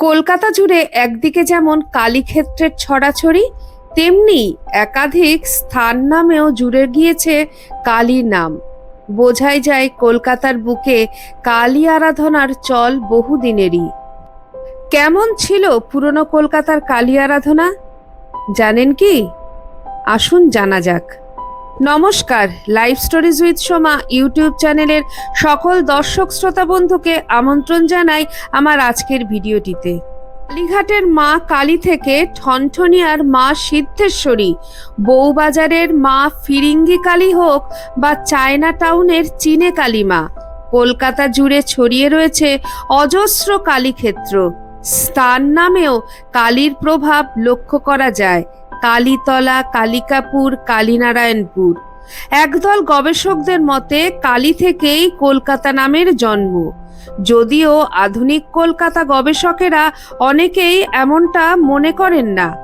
কলকাতা জুড়ে একদিকে যেমন কালীক্ষেত্রের ছড়াছড়ি, তেমনি একাধিক স্থান নামেও জুড়ে গিয়েছে কালীর নাম। বোঝাই যায় কলকাতার বুকে কালী আরাধনার চল বহুদিনেরই। কেমন ছিল পুরনো কলকাতার কালী আরাধনা? জানেন কি? আসুন জানা যাক। নমস্কার live stories with Soma YouTube চ্যানেলের সকল দর্শক শ্রোতা বন্ধুকে আমন্ত্রণ জানাই আমার আজকের ভিডিওটিতে। কালীঘাটের মা কালী থেকে ঠনঠনিয়ার মা সিদ্ধেশ্বরী, বউবাজারের মা ফিরিঙ্গি কালী হোক বা চায়না টাউনের চীনে কালী মা, কলকাতা জুড়ে ছড়িয়ে রয়েছে অজস্র কালীক্ষেত্র। স্থান নামেও কালীর প্রভাব লক্ষ্য করা যায়। কালীতলা, কালিকাপুর, কালীনারায়ণপুর। একদল গবেষকদের মতে, কালী থেকেই কলকাতা নামের জন্ম। যদিও আধুনিক কলকাতা গবেষকেরা অনেকেই এমনটা মনে করেন না।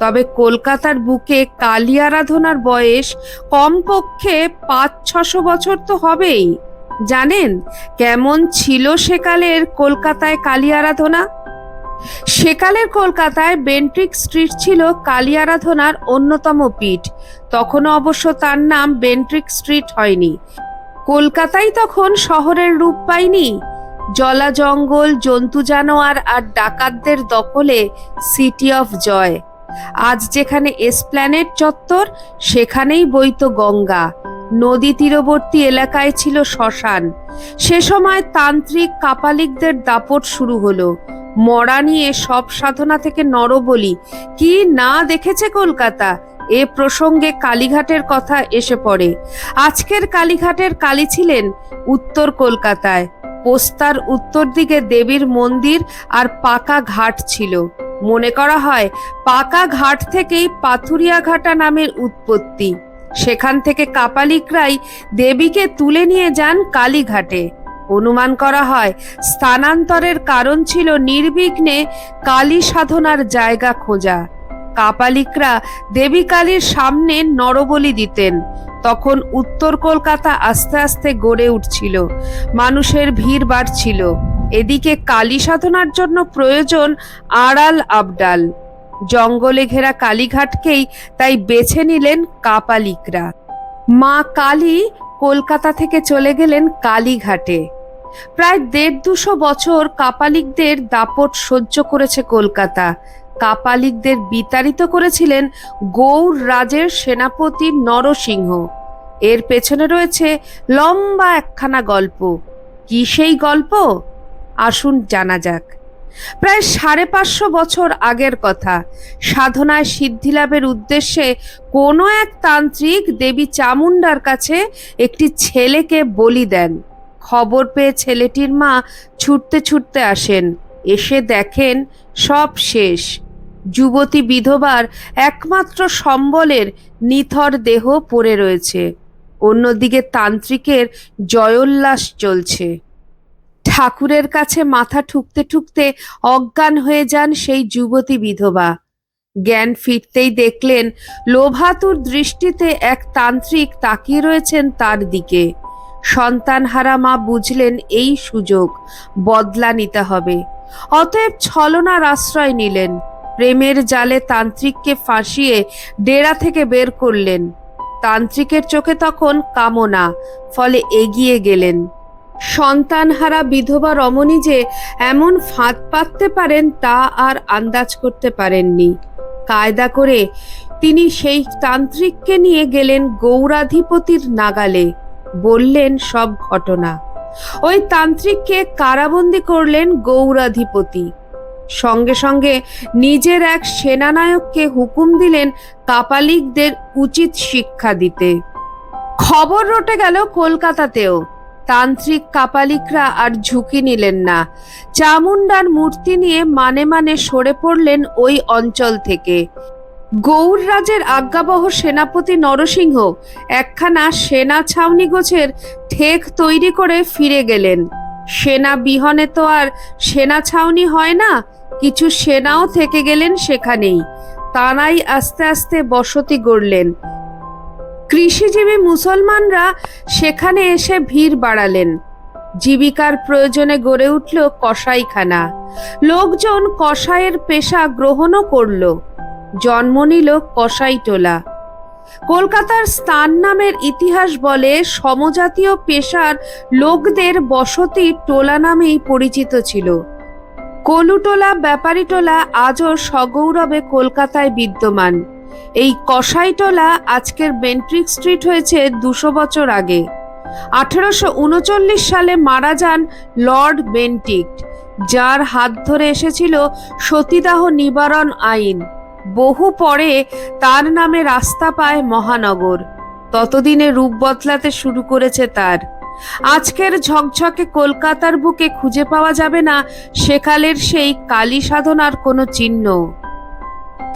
তবে কলকাতার বুকে কালী আরাধনার বয়স কমপক্ষে পাঁচ, ছশো বছর তো হবেই। জানেন, কেমন ছিল সেকালের কলকাতায় কালী আরাধনা? সেকালের কলকাতায় বেন্ট্রিক স্ট্রিট ছিল কালী আরাধনার অন্যতম পীঠ। তখনও অবশ্য তার নাম বেন্ট্রিক স্ট্রিট হয়নি। কলকাতাই তখন শহরের রূপ পায়নি। জলা জঙ্গল, জন্তু জানোয়ার আর ডাকাতদের দখলে সিটি অফ জয়। আজ যেখানে এসপ্ল্যানেট চত্বর, সেখানেই বইত গঙ্গা। নদী তীরবর্তী এলাকায় ছিল শ্মশান। সে সময় তান্ত্রিক কাপালিকদের দাপট শুরু হলো। মরা নিয়ে সব সাধনা থেকে নরবলি কি না দেখেছে কলকাতা? এ প্রসঙ্গে কালীঘাটের কথা এসে পড়ে। আজকের কালীঘাটের কালী ছিলেন উত্তর কলকাতায়। পোস্তার উত্তর দিকে দেবীর মন্দির আর পাকা ঘাট ছিল। মনে করা হয়, পাকা ঘাট থেকেই পাথুরিয়া ঘাটা নামের উৎপত্তি। সেখান থেকে কাপালিকরাই দেবীকে তুলে নিয়ে যান কালীঘাটে। অনুমান করা হয়, স্থানান্তরের কারণ ছিল নির্বিঘ্নে কালী সাধনার জায়গা খোঁজা। কাপালিকরা দেবী কালীর সামনে নরবলি দিতেন। তখন উত্তর কলকাতা আস্তে আস্তে গড়ে উঠছিল। মানুষের ভিড় বাড়ছিল। এদিকে কালী সাধনার জন্য প্রয়োজন আড়াল আবডাল। জঙ্গলে ঘেরা কালীঘাটকেই তাই বেছে নিলেন কাপালিকরা। মা কালী কলকাতা থেকে চলে গেলেন কালীঘাটে। প্রায় দেড় দুশো বছর কাপালিকদের দাপট সহ্য করেছে কলকাতা। কাপালিকদের বিতাড়িত করেছিলেন গৌর রাজের সেনাপতি নরসিংহ। এর পেছনে রয়েছে লম্বা একখানা গল্প। কি সেই গল্প? আসুন জানা যাক। প্রায় সাড়ে পাঁচশো বছর আগের কথা। সাধনায় সিদ্ধিলাভের উদ্দেশ্যে কোনো এক তান্ত্রিক দেবী চামুন্ডার কাছে একটি ছেলেকে বলি দেন। খবর পেয়ে ছেলেটির মা ছুটতে ছুটতে আসেন। এসে দেখেন সব শেষ। যুবতী বিধবার একমাত্র সম্বলের নিথর দেহ পড়ে রয়েছে। অন্যদিকে তান্ত্রিকের জয়োল্লাস চলছে। ঠাকুরের কাছে মাথা ঠুকতে ঠুকতে অজ্ঞান হয়ে যান সেই যুবতী বিধবা। জ্ঞান ফিরতেই দেখলেন লোভাতুর দৃষ্টিতে এক তান্ত্রিক তাকিয়ে রয়েছেন তার দিকে। সন্তানহারা মা বুঝলেন এই সুযোগ বদলা নিতে হবে। অতএব ছলনার আশ্রয় নিলেন। প্রেমের জালে তান্ত্রিককে ফাঁসিয়ে ডেরা থেকে বের করলেন। তান্ত্রিকের চোখে তখন কামনা, ফলে এগিয়ে গেলেন। সন্তানহারা বিধবা রমণী যে এমন ফাঁদ পাততে পারেন, তা আর আন্দাজ করতে পারেননি। কায়দা করে তিনি সেই তান্ত্রিককে নিয়ে গেলেন গৌরাধিপতির নাগালে। বললেন সব ঘটনা। ওই তান্ত্রিককে কারাবন্দি করলেন গৌরাধিপতি। সঙ্গে সঙ্গে নিজের এক সেনানায়ককে হুকুম দিলেন কাপালিকদের উচিত শিক্ষা দিতে। খবর রটে গেল কলকাতাতেও। তান্ত্রিক কাপালিকরা আর ঝুঁকি নিলেন না। চামুন্ডার মূর্তি নিয়ে মানে মানে সরে পড়লেন ওই অঞ্চল থেকে। গৌররাজের আজ্ঞাবহ সেনাপতি নরসিংহ একখানা সেনা ছাউনি গোছের ঠেক তৈরি করে ফিরে গেলেন। সেনা বিহনে তো আর সেনা ছাউনি হয় না, কিছু সেনাও থেকে গেলেন সেখানেই। তারাই আস্তে আস্তে বসতি গড়লেন। কৃষিজীবী মুসলমানরা সেখানে এসে ভিড় বাড়ালেন। জীবিকার প্রয়োজনে গড়ে উঠল কসাইখানা। লোকজন কসাইয়ের পেশা গ্রহণও করল। জন্ম নিল কসাইটোলা কলকাতার স্থান নামের ইতিহাস বলে সমজাতীয় পেশার লোকদের বসতি টোলা নামেই পরিচিত ছিল। কলুটোলা, ব্যাপারীটোলা আজও সগৌরবে কলকাতায় বিদ্যমান। এই কসাইটোলা আজকের বেন্ট্রিক স্ট্রিট হয়েছে দুশো বছর আগে। আঠারোশো সালে মারা যান লর্ড বেন্টিক্ট, যার হাত ধরে এসেছিল সতীদাহ নিবারণ আইন। বহু পরে তার নামে রাস্তা পায় মহানগর। ততদিনে রূপ বদলাতে শুরু করেছে তার। আজকের ঝকঝকে কলকাতার বুকে খুঁজে পাওয়া যাবে না সেকালের সেই কালী সাধনার কোনো চিহ্ন।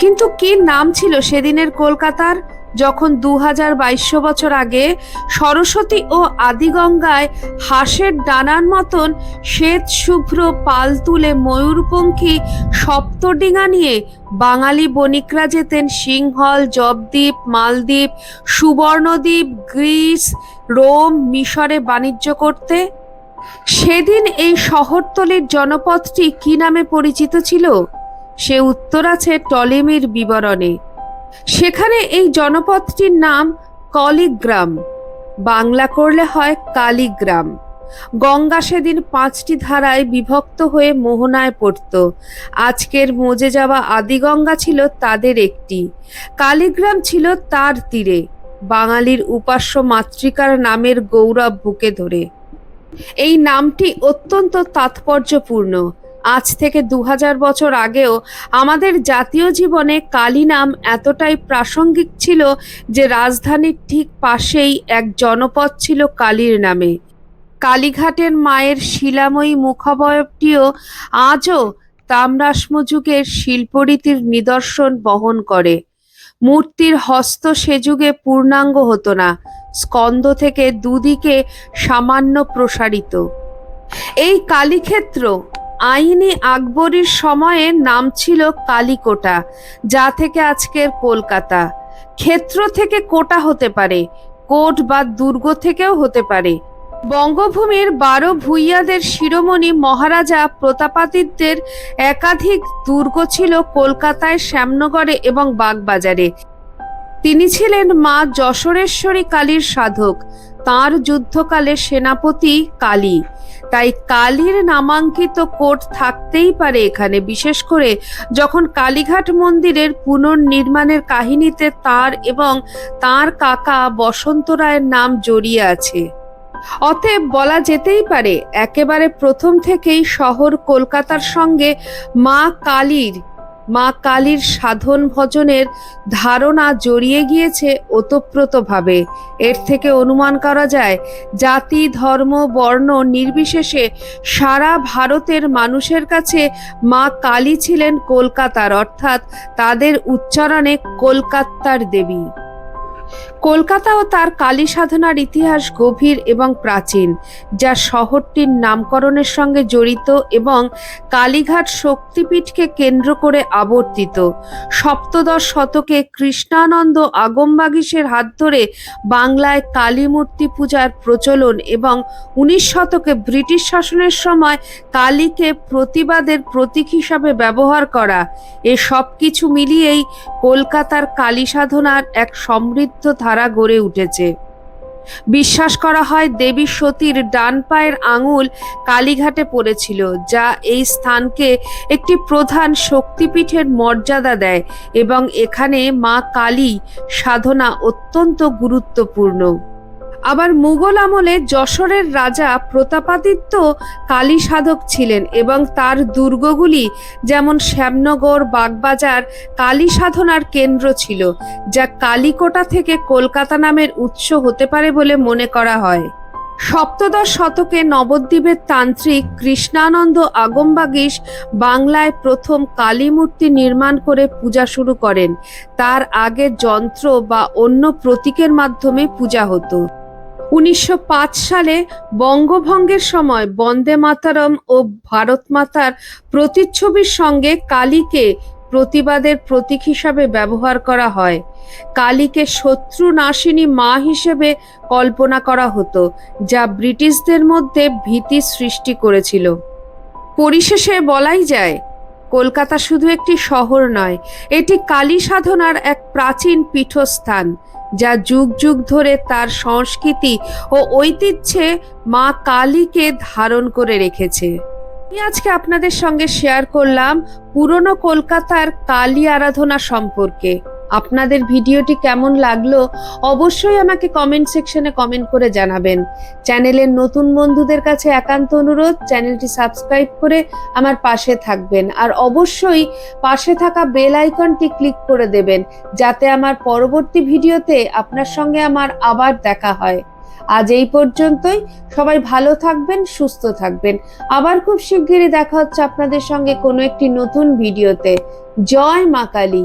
কিন্তু কি নাম ছিল সেদিনের কলকাতার? যখন দু হাজার বাইশশো বছর আগে সরস্বতী ও আদিগঙ্গায় হাঁসের ডানার মতন শ্বেত শুভ্র পাল তুলে ময়ূরপঙ্খী সপ্তডিঙা নিয়ে বাঙালি বণিকরা যেতেন সিংহল, জবদ্বীপ, মালদ্বীপ, সুবর্ণদ্বীপ, গ্রিস, রোম, মিশরে বাণিজ্য করতে। সেদিন এই শহরতলির জনপথটি কি নামে পরিচিত ছিল? সে উত্তর আছে টলেমির বিবরণে। সেখানে এই জনপদটির নাম কলিগ্রাম। বাংলা করলে হয় কালিগ্রাম। গঙ্গা সেদিন পাঁচটি ধারায় বিভক্ত হয়ে মোহনায় পড়ত। আজকের মজে যাওয়া আদিগঙ্গা ছিল তাদের একটি। কালীগ্রাম ছিল তার তীরে, বাঙালির উপাস্য মাতৃকার নামের গৌরব বুকে ধরে। এই নামটি অত্যন্ত তাৎপর্যপূর্ণ। আজ থেকে দু হাজার বছর আগেও আমাদের জাতীয় জীবনে কালী নাম এতটাই প্রাসঙ্গিক ছিল যে রাজধানীর ঠিক পাশেই এক জনপদ ছিল কালীর নামে। কালীঘাটের মায়ের শিলাময়ী মুখাবয়বটিও আজও তাম্রাশ্ম যুগের শিল্পরীতির নিদর্শন বহন করে। মূর্তির হস্ত সে যুগে পূর্ণাঙ্গ হতো না, স্কন্দ থেকে দুদিকে সামান্য প্রসারিত। এই কালীক্ষেত্র আইনি আকবরীর সময়ে নাম ছিল কালীকোটা, যা থেকে আজকের কলকাতা। ক্ষেত্র থেকে কোটা হতে পারে, কোট বা দুর্গ থেকেও হতে পারে। বঙ্গভূমির বারো ভূইয়াদের শিরোমণি মহারাজা প্রতাপাদিত্যের একাধিক দুর্গ ছিল কলকাতায়, শ্যামনগরে এবং বাগবাজারে। তিনি ছিলেন মা যশোরেশ্বরী কালীর সাধক, তার যুদ্ধকালে সেনাপতি কালী। তাই কালীর নামাঙ্কিত কোট থাকতেই পারে এখানে, বিশেষ করে যখন কালীঘাট মন্দিরের পুনর্নির্মাণের কাহিনীতে তার এবং তার কাকা বসন্ত রায়ের নাম জড়িয়ে আছে। অতএব বলা যেতেই পারে, একেবারে প্রথম থেকেই শহর কলকাতার সঙ্গে মা কালীর মা কালীর সাধন ভজনের ধারণা জড়িয়ে গিয়েছে ওতপ্রোতভাবে। এর থেকে অনুমান করা যায়, জাতি, ধর্ম, বর্ণ নির্বিশেষে সারা ভারতের মানুষের কাছে মা কালী ছিলেন কলকাতার, অর্থাৎ তাদের উচ্চারণে কলকাতার দেবী। কলকাতা ও তার কালী সাধনার ইতিহাস গভীর এবং প্রাচীন, যা শহরটির নামকরণের সঙ্গে জড়িত এবং কালীঘাট শক্তিপীঠকে কেন্দ্র করে আবর্তিত। সপ্তদশ শতকে কৃষ্ণানন্দ আগমবাগিসের হাত ধরে বাংলায় কালী মূর্তি পূজার প্রচলন এবং উনিশ শতকে ব্রিটিশ শাসনের সময় কালীকে প্রতিবাদের প্রতীক হিসাবে ব্যবহার করা। এ সব কিছু মিলিয়েই কলকাতার কালী সাধনার এক সমৃদ্ধ ধারা গড়ে উঠেছে। বিশ্বাস করা হয় দেবী সতীর ডান পায়ের আঙুল কালীঘাটে পড়েছিল, যা এই স্থানকে একটি প্রধান শক্তিপীঠের মর্যাদা দেয় এবং এখানে মা কালী সাধনা অত্যন্ত গুরুত্বপূর্ণ। আবার মুঘল আমলে যশোরের রাজা প্রতাপাদিত্য কালী সাধক ছিলেন এবং তার দুর্গগুলি যেমন শ্যামনগর, বাগবাজার কালী সাধনার কেন্দ্র ছিল, যা কালীকোটা থেকে কলকাতা নামের উৎস হতে পারে বলে মনে করা হয়। সপ্তদশ শতকে নবদ্বীপের তান্ত্রিক কৃষ্ণানন্দ আগমবাগিস বাংলায় প্রথম কালী মূর্তি নির্মাণ করে পূজা শুরু করেন। তার আগে যন্ত্র বা অন্য প্রতীকের মাধ্যমে পূজা হতো। উনিশশো পাঁচ সালে বঙ্গভঙ্গের সময় বন্দে মাতারম ও ভারত মাতার প্রতিচ্ছবির সঙ্গে কালীকে প্রতিবাদের প্রতীক হিসাবে ব্যবহার করা হয়। কালীকে শত্রু নাশিনী মা হিসেবে কল্পনা করা হতো, যা ব্রিটিশদের মধ্যে ভীতি সৃষ্টি করেছিল। পরিশেষে বলাই যায় কলকাতা শুধু একটি শহর নয়, এটি কালী সাধনার এক প্রাচীন পীঠস্থান, যা যুগ যুগ ধরে তার সংস্কৃতি ও ঐতিহ্যে মা কালীকে ধারণ করে রেখেছে। আমি আজকে আপনাদের সঙ্গে শেয়ার করলাম পুরনো কলকাতার কালী আরাধনা সম্পর্কে। আপনাদের ভিডিওটি কেমন লাগল অবশ্যই আমাকে কমেন্ট সেকশনে কমেন্ট করে জানাবেন। চ্যানেলের নতুন বন্ধুদের কাছে একান্ত অনুরোধ, চ্যানেলটি সাবস্ক্রাইব করে আমার পাশে থাকবেন। আর অবশ্যই পাশে থাকা বেল আইকনটি ক্লিক করে দেবেন, যাতে আমার পরবর্তী ভিডিওতে আপনার সঙ্গে আমার আবার দেখা হয়। আজ এই পর্যন্তই। সবাই ভালো থাকবেন, সুস্থ থাকবেন। আবার খুব শিগগিরই দেখা হচ্ছে আপনাদের সঙ্গে কোনো একটি নতুন ভিডিওতে। জয় মা কালী।